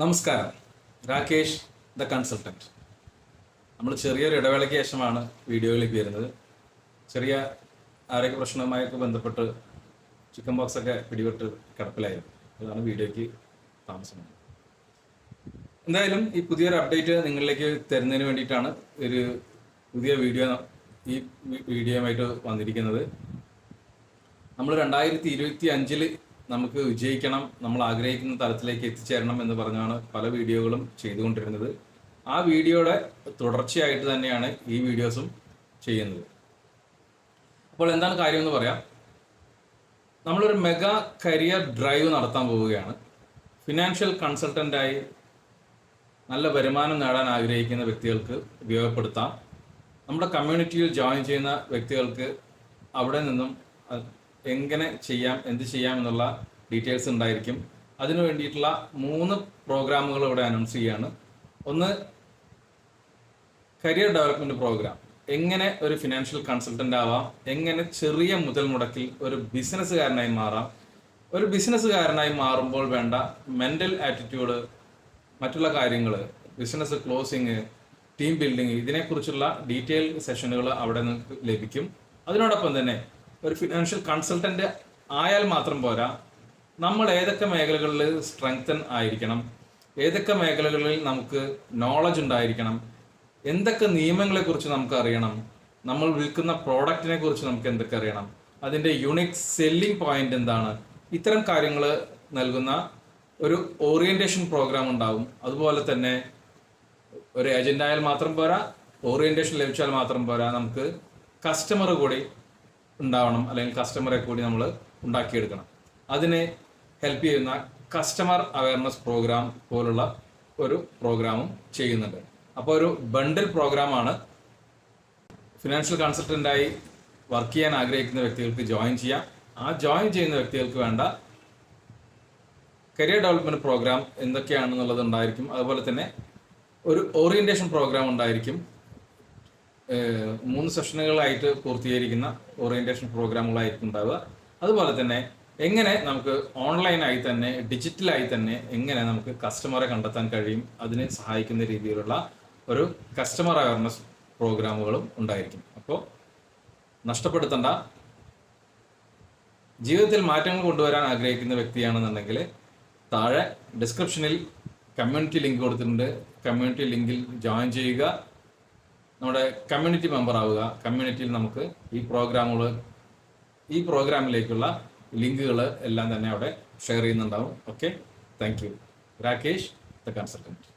നമസ്കാരം. Rakesh the consultant നമ്മൾ ചെറിയൊരു ഇടവേളയ്ക്ക് ശേഷമാണ് വീഡിയോയിലേക്ക് വരുന്നത്. ചെറിയ ആരോഗ്യ പ്രശ്നവുമായൊക്കെ ബന്ധപ്പെട്ട് ചിക്കൻ ബോക്സ് ഒക്കെ പിടിപെട്ട് കിടപ്പിലായിരുന്നു. അതാണ് വീഡിയോയ്ക്ക് താമസം. എന്തായാലും ഈ പുതിയൊരു അപ്ഡേറ്റ് നിങ്ങളിലേക്ക് തരുന്നതിന് വേണ്ടിയിട്ടാണ് ഒരു പുതിയ വീഡിയോ ഈ വീഡിയോയുമായിട്ട് വന്നിരിക്കുന്നത്. നമ്മൾ രണ്ടായിരത്തി ഇരുപത്തി അഞ്ചിൽ നമുക്ക് വിജയിക്കണം നമ്മൾ ആഗ്രഹിക്കുന്ന തലത്തിലേക്ക് എത്തിച്ചേരണം എന്ന് പറഞ്ഞാണ് പല വീഡിയോകളും ചെയ്തുകൊണ്ടിരുന്നത്. ആ വീഡിയോയുടെ തുടർച്ചയായിട്ട് തന്നെയാണ് ഈ വീഡിയോസും ചെയ്യുന്നത്. അപ്പോൾ എന്താണ് കാര്യം എന്ന് പറയാം. നമ്മളൊരു മെഗാ കരിയർ ഡ്രൈവ് നടത്താൻ പോവുകയാണ്. ഫിനാൻഷ്യൽ കൺസൾട്ടന്റായി നല്ല വരുമാനം നേടാൻ ആഗ്രഹിക്കുന്ന വ്യക്തികൾക്ക് ഉപയോഗപ്പെടുത്താം. നമ്മുടെ കമ്മ്യൂണിറ്റിയിൽ ജോയിൻ ചെയ്യുന്ന വ്യക്തികൾക്ക് അവിടെ നിന്നും എങ്ങനെ ചെയ്യാം എന്ത് ചെയ്യാം എന്നുള്ള ഡീറ്റെയിൽസ് ഉണ്ടായിരിക്കും. അതിനു വേണ്ടിയിട്ടുള്ള മൂന്ന് പ്രോഗ്രാമുകൾ ഇവിടെ അനൗൺസ് ചെയ്യാണ്. ഒന്ന് കരിയർ ഡെവലപ്മെന്റ് പ്രോഗ്രാം എങ്ങനെ ഒരു ഫിനാൻഷ്യൽ കൺസൾട്ടന്റ് ആവാം എങ്ങനെ ചെറിയ മുതൽ മുടക്കിൽ ഒരു ബിസിനസ്സുകാരനായി മാറാം. ഒരു ബിസിനസ്സുകാരനായി മാറുമ്പോൾ വേണ്ട മെന്റൽ ആറ്റിറ്റ്യൂഡ് മറ്റുള്ള കാര്യങ്ങൾ ബിസിനസ് ക്ലോസിങ് ടീം ബിൽഡിങ് ഇതിനെക്കുറിച്ചുള്ള ഡീറ്റെയിൽ സെഷനുകൾ അവിടെ നിങ്ങൾക്ക് ലഭിക്കും. അതിനോടൊപ്പം തന്നെ ഒരു ഫിനാൻഷ്യൽ കൺസൾട്ടന്റ് ആയാൽ മാത്രം പോരാ. നമ്മൾ ഏതൊക്കെ മേഖലകളിൽ സ്ട്രെങ്തൻ ആയിരിക്കണം? ഏതൊക്കെ മേഖലകളിൽ നമുക്ക് നോളജ് ഉണ്ടായിരിക്കണം? എന്തൊക്കെ നിയമങ്ങളെ കുറിച്ച് നമുക്ക് അറിയണം? നമ്മൾ വിൽക്കുന്ന പ്രോഡക്റ്റിനെ കുറിച്ച് നമുക്ക് എന്തൊക്കെ അറിയണം? അതിന്റെ യുണിക് സെല്ലിംഗ് പോയിന്റ് എന്താണ്? ഇത്തരം കാര്യങ്ങൾ നൽകുന്ന ഒരു ഓറിയന്റേഷൻ പ്രോഗ്രാം ഉണ്ടാവും. അതുപോലെ തന്നെ ഒരു ഏജന്റ് ആയാൽ മാത്രം പോരാ ഓറിയന്റേഷൻ ലഭിച്ചാൽ മാത്രം പോരാ. നമുക്ക് കസ്റ്റമർ കൂടി ഉണ്ടാവണം അല്ലെങ്കിൽ കസ്റ്റമറെ കൂടി നമ്മൾ ഉണ്ടാക്കിയെടുക്കണം. അതിനെ ഹെൽപ്പ് ചെയ്യുന്ന കസ്റ്റമർ അവയർനെസ് പ്രോഗ്രാം പോലുള്ള ഒരു പ്രോഗ്രാമും ചെയ്യുന്നുണ്ട്. അപ്പോൾ ഒരു ബണ്ടിൽ പ്രോഗ്രാമാണ് ഫിനാൻഷ്യൽ കൺസൾട്ടന്റായി വർക്ക് ചെയ്യാൻ ആഗ്രഹിക്കുന്ന വ്യക്തികൾക്ക് ജോയിൻ ചെയ്യാം. ആ ജോയിൻ ചെയ്യുന്ന വ്യക്തികൾക്ക് വേണ്ട കരിയർ ഡെവലപ്മെന്റ് പ്രോഗ്രാം എന്തൊക്കെയാണെന്നുള്ളത് ഉണ്ടായിരിക്കും. അതുപോലെ തന്നെ ഒരു ഓറിയന്റേഷൻ പ്രോഗ്രാം ഉണ്ടായിരിക്കും. മൂന്ന് സെഷനുകളായിട്ട് പൂർത്തീകരിക്കുന്ന ഓറിയന്റേഷൻ പ്രോഗ്രാമുകളായിരിക്കും ഉണ്ടാവുക. അതുപോലെ തന്നെ എങ്ങനെ നമുക്ക് ഓൺലൈനായി തന്നെ ഡിജിറ്റലായി തന്നെ എങ്ങനെ നമുക്ക് കസ്റ്റമറെ കണ്ടെത്താൻ കഴിയും അതിനെ സഹായിക്കുന്ന രീതിയിലുള്ള ഒരു കസ്റ്റമർ അവയർനെസ് പ്രോഗ്രാമുകളും ഉണ്ടായിരിക്കും. അപ്പോൾ നഷ്ടപ്പെടുത്തണ്ട. ജീവിതത്തിൽ മാറ്റങ്ങൾ കൊണ്ടുവരാൻ ആഗ്രഹിക്കുന്ന വ്യക്തിയാണെന്നുണ്ടെങ്കിൽ താഴെ ഡിസ്ക്രിപ്ഷനിൽ കമ്മ്യൂണിറ്റി ലിങ്ക് കൊടുത്തിട്ടുണ്ട്. കമ്മ്യൂണിറ്റി ലിങ്കിൽ ജോയിൻ ചെയ്യുക. നമ്മുടെ കമ്മ്യൂണിറ്റി മെമ്പർ ആവുക. കമ്മ്യൂണിറ്റിയിൽ നമുക്ക് ഈ പ്രോഗ്രാമുകൾ ഈ പ്രോഗ്രാമിലേക്കുള്ള ലിങ്കുകൾ എല്ലാം തന്നെ അവിടെ ഷെയർ ചെയ്യുന്നുണ്ടാവും. Okay thank you Rakesh the consultant